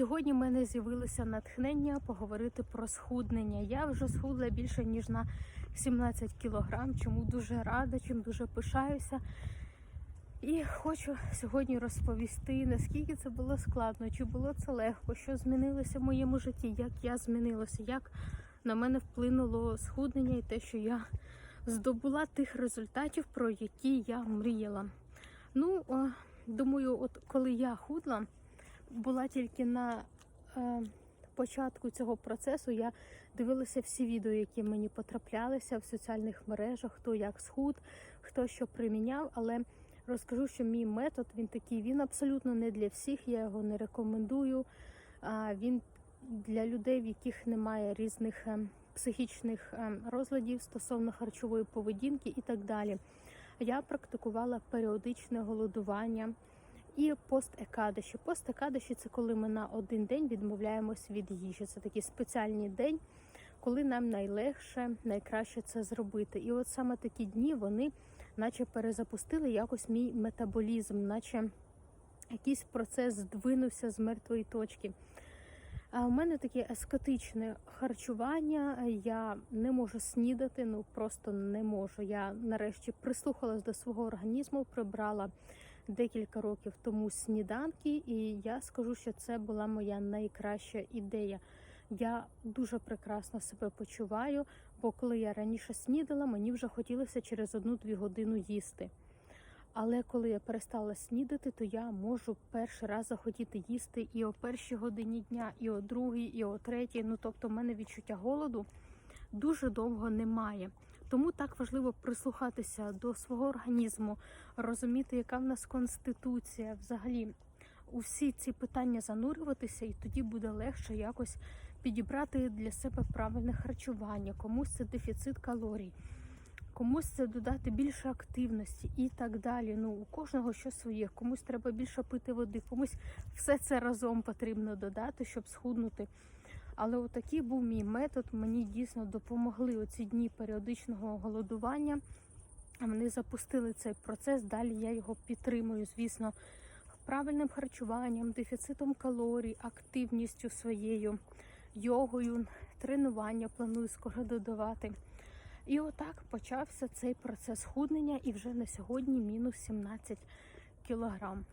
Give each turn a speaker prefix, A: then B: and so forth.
A: Сьогодні в мене з'явилося натхнення поговорити про схуднення. Я вже схудла більше ніж на 17 кілограм, чому дуже рада, чим дуже пишаюся. І хочу сьогодні розповісти, наскільки це було складно, чи було це легко, що змінилося в моєму житті, як я змінилася, як на мене вплинуло схуднення і те, що я здобула тих результатів, про які я мріяла. Ну, думаю, от коли я худла, була тільки на е, початку цього процесу. Я дивилася всі відео, які мені потраплялися в соціальних мережах, хто як схуд, хто що приміняв. Але розкажу, що мій метод він такий, він абсолютно не для всіх. Я його не рекомендую. А він для людей, в яких немає різних е, психічних е, розладів стосовно харчової поведінки і так далі. Я практикувала періодичне голодування і пост-екадиші. Пост-екадиші – це коли ми на один день відмовляємось від їжі. Це такий спеціальний день, коли нам найлегше, найкраще це зробити. І от саме такі дні вони, наче перезапустили якось мій метаболізм, наче якийсь процес здвинувся з мертвої точки. А у мене таке ескетичне харчування. Я не можу снідати, ну просто не можу. Я нарешті прислухалась до свого організму, прибрала декілька років тому сніданки, і я скажу, що це була моя найкраща ідея. Я дуже прекрасно себе почуваю, бо коли я раніше снідала, мені вже хотілося через одну-дві годину їсти. Але коли я перестала снідати, то я можу перший раз захотіти їсти і о першій годині дня, і о другій, і о третій. Ну тобто, в мене відчуття голоду дуже довго немає. Тому так важливо прислухатися до свого організму, розуміти, яка в нас конституція, взагалі у всі ці питання занурюватися, і тоді буде легше якось підібрати для себе правильне харчування. Комусь це дефіцит калорій комусь це додати більше активності і так далі. Ну, у кожного що своє, комусь треба більше пити води, комусь все це разом потрібно додати, щоб схуднути. Але отакий був мій метод. Мені дійсно допомогли оці дні періодичного голодування. Вони запустили цей процес. Далі я його підтримую, звісно, правильним харчуванням, дефіцитом калорій, активністю своєю, йогою, тренування планую скоро додавати. І отак почався цей процес худнення, і вже на сьогодні мінус 17 кілограм.